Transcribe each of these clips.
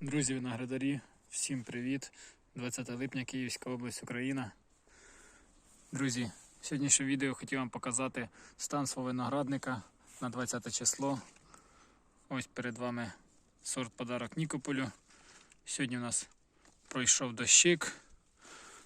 Друзі виноградарі, всім привіт! 20 липня, Київська область, Україна. Друзі, сьогоднішнє відео хотів вам показати стан свого виноградника на 20 число. Ось перед вами сорт подарок Нікополю. Сьогодні у нас пройшов дощик.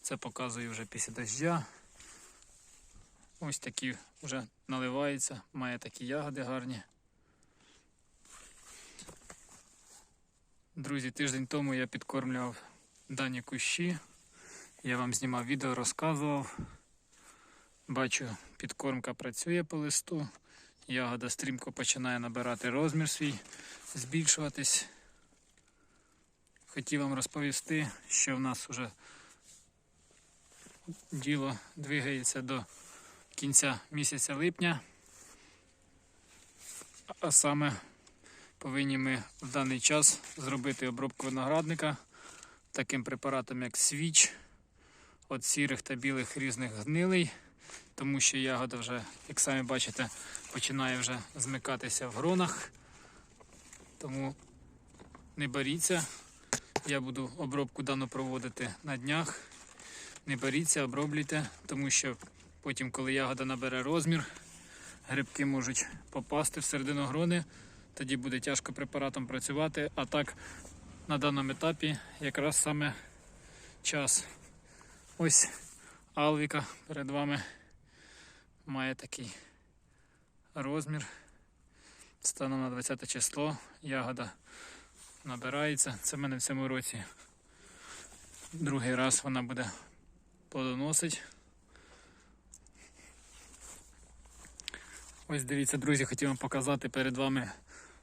Це показує вже після дождя. Ось такі вже наливаються, має такі ягоди гарні. Друзі, тиждень тому я підкормлював дані кущі. Я вам знімав відео, розказував. Бачу, підкормка працює по листу. Ягода стрімко починає набирати розмір свій, збільшуватись. Хотів вам розповісти, що в нас вже діло двигається до кінця місяця липня. А саме повинні ми в даний час зробити обробку виноградника таким препаратом, як свіч від сірих та білих різних гнилей, тому що ягода вже, як самі бачите, починає вже змикатися в гронах. Тому не боріться. Я буду обробку дану проводити на днях. Не боріться, оброблюйте, тому що потім, коли ягода набере розмір, грибки можуть попасти всередину грони тоді буде тяжко препаратом працювати. А так на даному етапі якраз саме час. Ось Алвіка перед вами має такий розмір. Станом на 20 число ягода набирається. Це в мене в цьому році. Другий раз вона буде плодоносить. Ось дивіться, друзі, хотів вам показати перед вами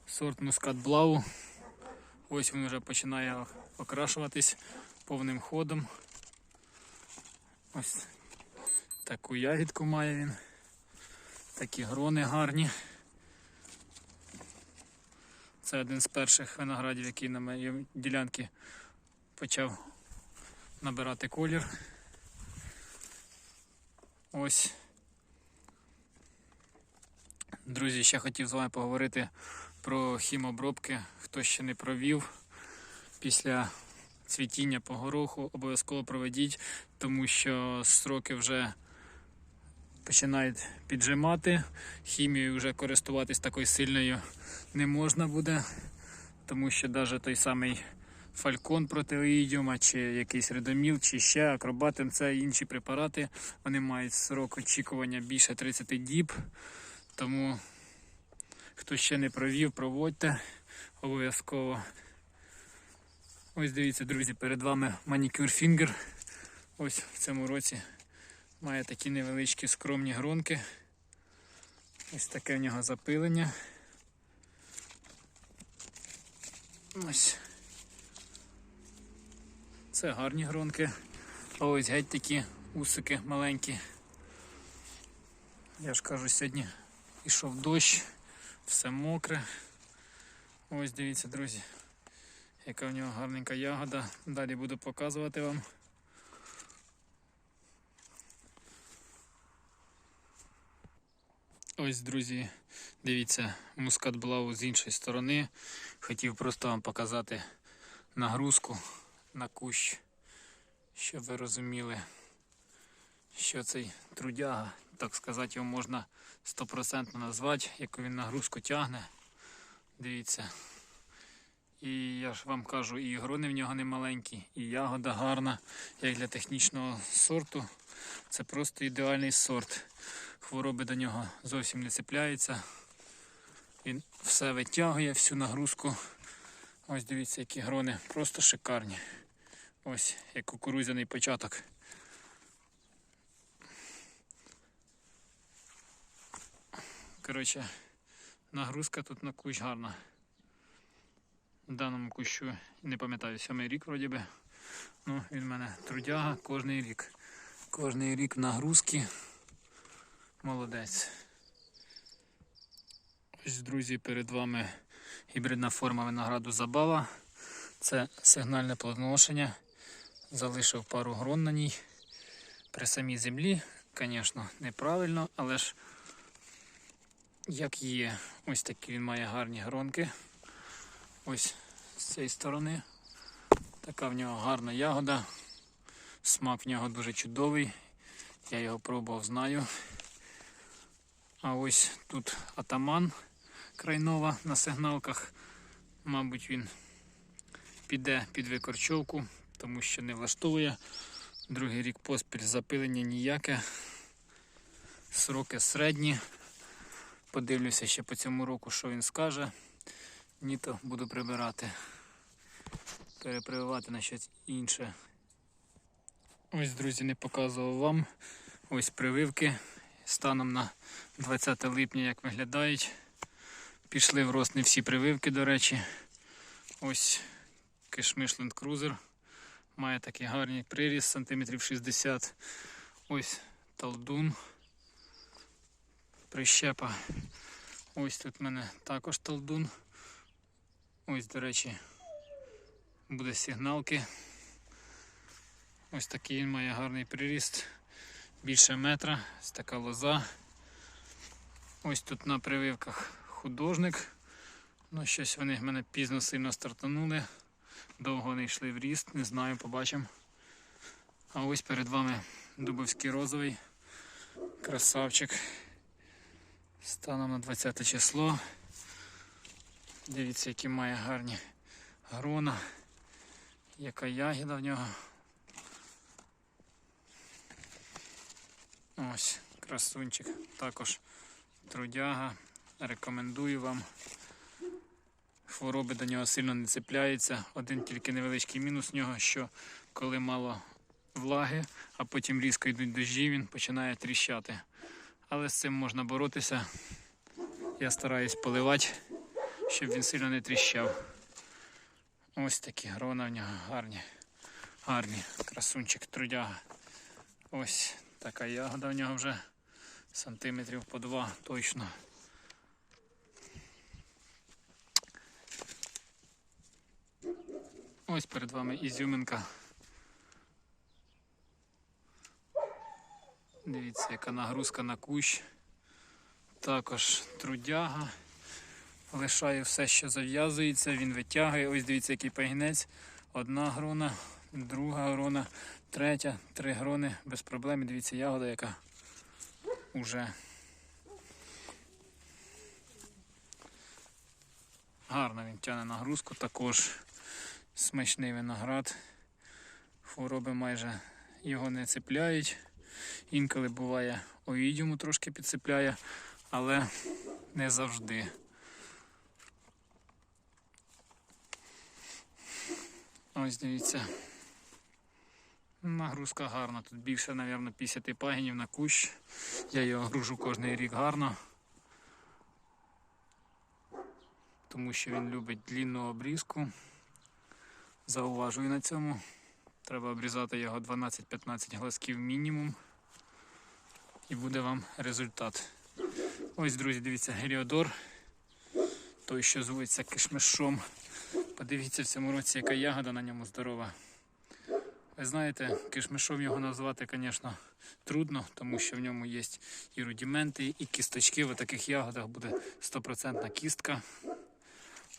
сорт мускат Блау. Ось він вже починає окрашуватись повним ходом. Ось таку ягідку має він. Такі грони гарні. Це один з перших виноградів, який на моїй ділянці почав набирати колір. Ось. Друзі, ще хотів з вами поговорити про хімобробки. Хто ще не провів після цвітіння по гороху, обов'язково проведіть, тому що строки вже починають піджимати. Хімією вже користуватись такою сильною не можна буде, тому що навіть той самий фалькон протеїдіума, чи якийсь редоміл, чи ще акробатин, це інші препарати. Вони мають срок очікування більше 30 діб. Тому хто ще не провів, проводьте обов'язково. Ось дивіться, друзі, перед вами манікюр фінгер. Ось в цьому році має такі невеличкі скромні гронки. Ось таке в нього запилення. Ось. Це гарні гронки. А ось геть такі усики маленькі. Я ж кажу, сьогодні ішов дощ, все мокре. Ось дивіться, друзі, яка в нього гарненька ягода. Далі буду показувати вам. Ось, друзі, дивіться, мускат блау з іншої сторони. Хотів просто вам показати нагрузку на кущ, щоб ви розуміли, що цей трудяга, так сказати, його можна стопроцентно назвати, яку він нагрузку тягне. Дивіться. І я ж вам кажу, і грони в нього не маленькі, і ягода гарна, як для технічного сорту. Це просто ідеальний сорт. Хвороби до нього зовсім не цепляються. Він все витягує, всю нагрузку. Ось дивіться, які грони, просто шикарні. Ось як кукурудзяний початок. Коротше, нагрузка тут на кущ гарна. В даному кущу, не пам'ятаю, сьомий рік вроді би. Ну, він в мене трудяга кожний рік. Кожний рік нагрузки. Молодець. Ось, друзі, перед вами гібридна форма винограду забава. Це сигнальне плодоношення. Залишив пару грон на ній. При самій землі, звісно, неправильно, але ж як є. Ось такі він має гарні гронки. Ось з цієї сторони Така в нього гарна ягода. Смак в нього дуже чудовий. Я його пробував, знаю. А ось тут атаман крайнова на сигналках. Мабуть, він піде під викорчовку, тому що не влаштовує. Другий рік поспіль запилення ніяке. Сроки середні. Подивлюся ще по цьому року, що він скаже. Ні, то буду прибирати. Перепрививати на щось інше. Ось, друзі, не показував вам. Ось прививки. Станом на 20 липня, як виглядають. Пішли в рост не всі прививки, до речі. Ось кишмиш Land Cruiser. Має такий гарний приріст, сантиметрів 60. Ось талдун. Прищепа. Ось тут в мене також талдун. Ось, до речі, буде сигналки. Ось такий він має гарний приріст. Більше метра. Ось така лоза. Ось тут на прививках художник. Ну, щось вони в мене пізно сильно стартанули. Довго не йшли в ріст, не знаю, побачимо. А ось перед вами Дубовський розовий. Красавчик. Станом на 20 число. Дивіться, які має гарні грона. Яка ягіда в нього. Ось, красунчик. Також трудяга. Рекомендую вам. Хвороби до нього сильно не цепляються. Один тільки невеличкий мінус в нього, що коли мало влаги, а потім різко йдуть дощі, він починає тріщати. Але з цим можна боротися. Я стараюсь поливати, щоб він сильно не тріщав. Ось такі грона в нього гарні. Гарні. Красунчик трудяга. Ось така ягода в нього вже сантиметрів по два точно. Ось перед вами ізюминка. Дивіться, яка нагрузка на кущ. Також трудяга. Лишає все, що зав'язується, він витягує. Ось дивіться, який пагінець. Одна грона, друга грона, третя, три грони без проблем. Дивіться, ягода, яка уже гарно він тягне нагрузку також. Смачний виноград. Хвороби майже його не цепляють. Інколи буває оїдіуму трошки підцепляє, але не завжди. Ось дивіться. Нагрузка гарна. Тут більше, мабуть, 50 пагінів на кущ. Я його гружу кожний рік гарно. Тому що він любить длінну обрізку. Зауважую на цьому. Треба обрізати його 12-15 глазків мінімум. І буде вам результат. Ось, друзі, дивіться, Геліодор. Той, що звується кишмишом. Подивіться в цьому році, яка ягода на ньому здорова. Ви знаєте, кишмишом його назвати, звісно, трудно, тому що в ньому є і рудіменти, і кісточки. В таких ягодах буде стопроцентна кістка.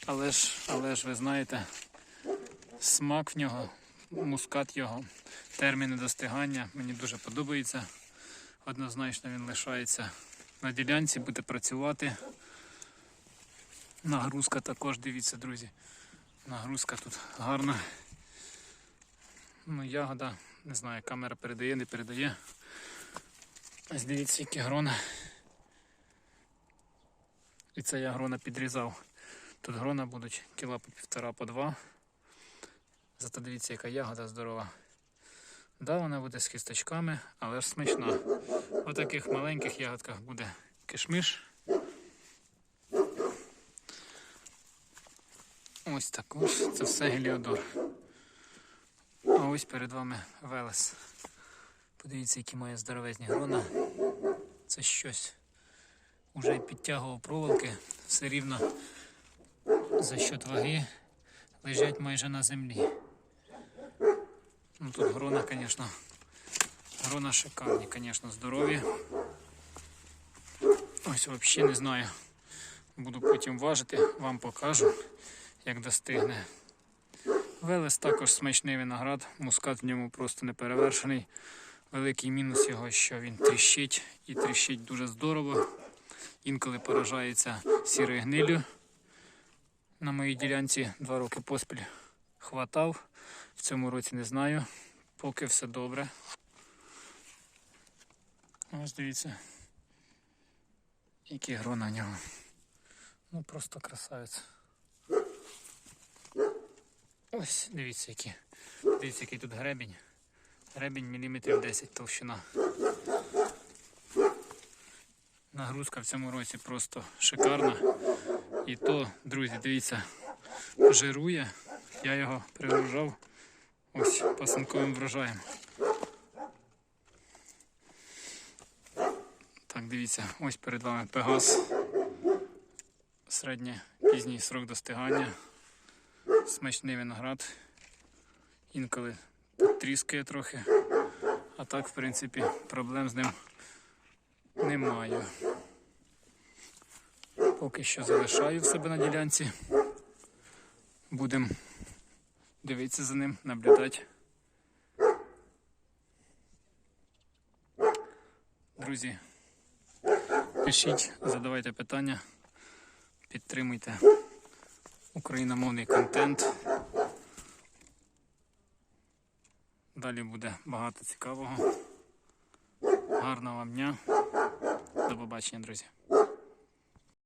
Але ж, але ж ви знаєте, смак в нього, мускат його, терміни достигання мені дуже подобається. Однозначно він лишається на ділянці, буде працювати. Нагрузка також, дивіться, друзі. Нагрузка тут гарна. Ну, ягода, не знаю, камера передає, не передає. Ось дивіться, які грона. І це я грона підрізав. Тут грона будуть кіла по півтора по два. Зато дивіться, яка ягода здорова. Да, вона буде з кісточками, але ж смачна. В таких маленьких ягодках буде кишмиш. Ось також. Це все геліодор. А ось перед вами Велес. Подивіться, які має здоровезні грона. Це щось. Уже підтягував проволоки, все рівно за счет ваги лежать майже на землі. Ну тут грона, звісно, грона шикарні, звісно, здорові. Ось взагалі не знаю. Буду потім важити, вам покажу, як достигне Велес також смачний виноград, мускат в ньому просто не перевершений. Великий мінус його, що він тріщить і тріщить дуже здорово. Інколи поражається сірою гнилю. На моїй ділянці два роки поспіль хватав. В цьому році не знаю. Поки все добре. Ось дивіться, які грона в нього. Ну просто красавець. Ось, дивіться, які. Дивіться, який тут гребінь. Гребінь міліметрів 10 товщина. Нагрузка в цьому році просто шикарна. І то, друзі, дивіться, жирує. Я його пригружав ось пасинковим врожаєм. Так, дивіться, ось перед вами Пегас. Середнє пізній срок достигання. Смачний виноград. Інколи тріскає трохи. А так, в принципі, проблем з ним немає. Поки що залишаю в себе на ділянці. Будемо дивитися за ним, наблюдати. Друзі, пишіть, задавайте питання, підтримуйте україномовний контент. Далі буде багато цікавого. Гарного вам дня. До побачення, друзі.